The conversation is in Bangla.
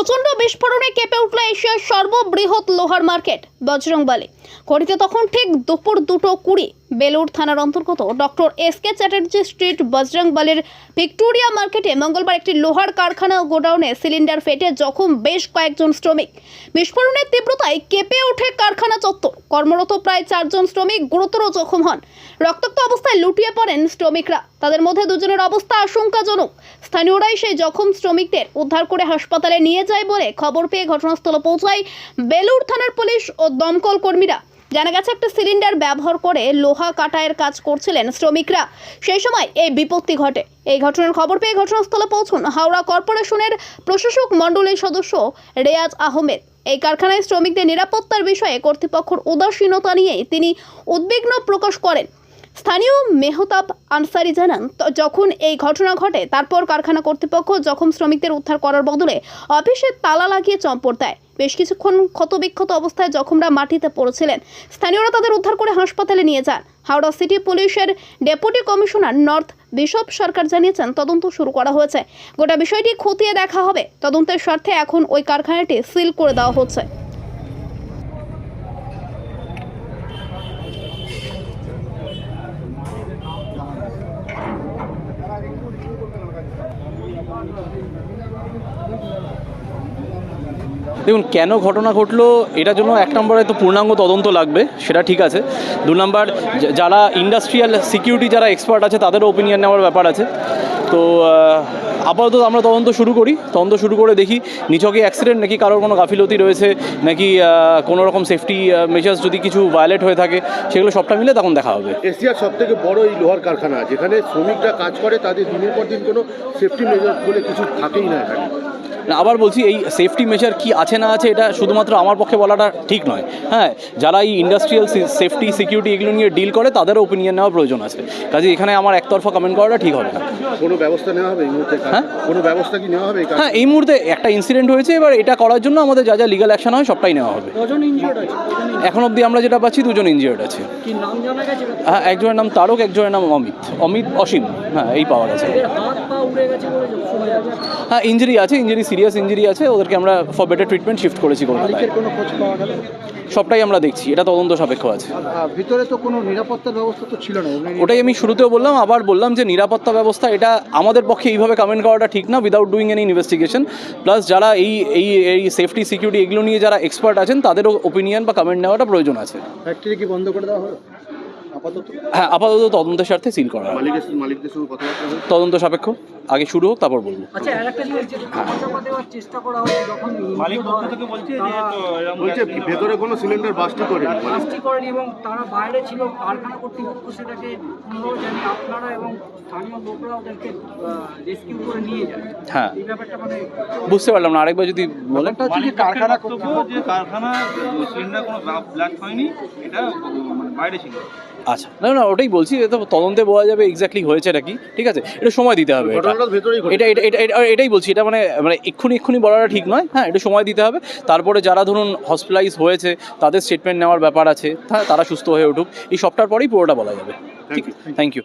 প্রচণ্ড বিস্ফোরণে কেঁপে উঠল এশিয়ার সর্ববৃহৎ লোহার মার্কেট, বজরংবালি। ঘড়িতে তখন ঠিক দুপুর দুটো কুড়ি। বেলুর থানার অন্তর্গত doctor S K Chatterjee street বজরংবালির Victoria মার্কেটে মঙ্গলবার একটি লোহার কারখানা ও গোডাউনে সিলিন্ডার ফেটে জখম বেশ কয়েকজন শ্রমিক। বিস্ফোরণের তীব্রতায় কেঁপে ওঠে কারখানা চত্বর। কর্মরত প্রায় চারজন শ্রমিক গুরুতর জখম হন। রক্তাক্ত অবস্থায় লুটিয়ে পড়েন শ্রমিকরা। তাদের মধ্যে দুজনের অবস্থা আশঙ্কাজনক। স্থানীয়রাই সেই জখম শ্রমিকদের উদ্ধার করে হাসপাতালে নিয়ে যায় বলে খবর পেয়ে ঘটনাস্থলে পৌঁছায় বেলুর থানার পুলিশ ও দমকল কর্মীরা। জানা গেছে একটা সিলিন্ডার ব্যবহার করে লোহা কাটায়ের কাজ করছিলেন শ্রমিকরা। সেই সময় এই বিপত্তি ঘটে। এই ঘটনার খবর পেয়ে ঘটনাস্থলে পৌঁছন হাওড়া কর্পোরেশনের প্রশাসক মণ্ডলীর সদস্য রেয়াজ আহমেদ। এই কারখানায় শ্রমিকদের নিরাপত্তার বিষয়ে কর্তৃপক্ষের উদাসীনতা নিয়ে তিনি উদ্বিগ্ন প্রকাশ করেন। স্থানীয় মেহতাব আনসারি জানান, "ত- যখন এই ঘটনা ঘটে, তারপর কারখানা কর্তৃপক্ষ জখম শ্রমিকদের উদ্ধার করার বদলে অফিসে তালা লাগিয়ে চম্পট দেয়। বেশ কিছুক্ষণ ক্ষতবিক্ষত অবস্থায় জখমরা মাটিতে পড়েছিলেন। স্থানীয়রা তাদের উদ্ধার করে হাসপাতালে নিয়ে যান। হাওড়া সিটি পুলিশের deputy commissioner north Bishop Sarkar জানিয়েছেন, তদন্ত শুরু করা হয়েছে। গোটা বিষয়টি খতিয়ে দেখা হবে। তদন্তের স্বার্থে এখন ওই কারখানাটি সিল করে দেওয়া হচ্ছে। দেখুন, কেন ঘটনা ঘটলো, এটার জন্য এক নম্বরে তো পূর্ণাঙ্গ তদন্ত লাগবে, সেটা ঠিক আছে। দু নম্বর যারা ইন্ডাস্ট্রিয়াল সিকিউরিটি যারা এক্সপার্ট আছে, তাদেরও ওপিনিয়ন নেওয়ার ব্যাপার আছে। তো আপাতত আমরা তদন্ত শুরু করি, তদন্ত শুরু করে দেখি নিছকে অ্যাক্সিডেন্ট নাকি কারোর কোনো গাফিলতি রয়েছে, নাকি কোনো রকম সেফটি মেজার্স যদি কিছু ভায়োলেট হয়ে থাকে, সেগুলো সবটা মিলে তখন দেখা হবে। এশিয়ার সব থেকে বড় এই লোহার কারখানা, যেখানে শ্রমিকরা কাজ করে, তাদের দিনের পর দিন কোনো সেফটি মেজার বলে কিছু থাকেই না এখানে। আবার বলছি এই সেফটি মেজার কি আছে না আছে এটা শুধুমাত্র আমার পক্ষে বলাটা ঠিক নয়। হ্যাঁ যারা এই ইন্ডাস্ট্রিয়াল সেফটি সিকিউরিটি এগুলো নিয়ে ডিল করে তাদেরও ওপিনিয়ন নেওয়ার প্রয়োজন আছে। কাজে এখানে আমার একতরফা কমেন্ট করাটা ঠিক হবে না। কোনো ব্যবস্থা নেওয়া হবে এই মুহূর্তে? হ্যাঁ? কোনো ব্যবস্থা কি নেওয়া হবে হ্যাঁ এই মুহূর্তে একটা ইনসিডেন্ট হয়েছে এবার এটা করার জন্য আমাদের যা যা লিগাল অ্যাকশন হয় সবটাই নেওয়া হবে। আছে এখন অবধি আমরা যেটা পাচ্ছি দুজন ইনজিয়ার্ড আছে। কি নাম জানা গেছে? হ্যাঁ একজনের নাম তারক একজনের নাম অমিত। অমিত অসীম। হ্যাঁ এই পাওয়া গেছে এদের হাত পা উড়ে গেছে বলে শোনা যাচ্ছে। হ্যাঁ ইঞ্জুরি আছে ইঞ্জুরি সিরিয়াস ইঞ্জুরি আছে ওদেরকে আমরা ফর বেটার ট্রিটমেন্ট শিফট করেছি কলকাতায়। সবটাই আমরা দেখছি এটা তদন্ত সাপেক্ষ আছে। ভিতরে তো কোনো নিরাপত্তার ব্যবস্থা তো ছিল না ওটাই আমি শুরুতেও বললাম আবার বললাম যে নিরাপত্তা ব্যবস্থা এটা আমাদের পক্ষে এইভাবে কমেন্ট করাটা ঠিক না without doing any investigation plus যারা এই এই এই সেফটি সিকিউরিটি এগুলো নিয়ে যারা এক্সপার্ট আছেন তাদেরও ওপিনিয়ন বা কমেন্ট নেওয়াটা প্রয়োজন আছে। ফ্যাক্টরি কি বন্ধ করে দেওয়া হলো? হ্যাঁ আপাতত তদন্তের স্বার্থে সিল করা তদন্ত সাপেক্ষ। আগে শুরু হোক তারপর বলব। আচ্ছা বলছে ভেতরে কোনো সিলিন্ডার বাস্টই করেনি। ব্লাস্টি করেনি এবং তারা বাইরে ছিল কারখানা কর্তৃপক্ষ সেটাকে আপনারা এবং স্থানীয় লোকরা ওদেরকে রেস্কিউ করে নিয়ে যায়। হ্যাঁ। এই ব্যাপারটা মানে বুঝতে পারলাম না আরেকবার যদি বলেন। কারখানা বক্তব্য যে কারখানা সিলিন্ডার কোনো ব্লাস্ট হয়নি এটা মানে বাইরে ছিল। আচ্ছা না না ওটাই বলছি এটা তদন্তে বোঝা যাবে এক্স্যাক্টলি হয়েছে এটা কি ঠিক আছে? এটা সময় দিতে হবে এটা। এটা- এটা- এটাই বলছি এটা মানে মানে এক্ষুনি এক্ষুনি বলাটা ঠিক নয় হ্যাঁ এটা সময় দিতে হবে। তারপরে যারা ধরুন হসপিটালাইজ হয়েছে তাদের স্টেটমেন্ট নেওয়ার ব্যাপার আছে হ্যাঁ তারা সুস্থ হয়ে উঠুক এই সবটার পরেই পুরোটা বলা যাবে। ঠিক থ্যাংক ইউ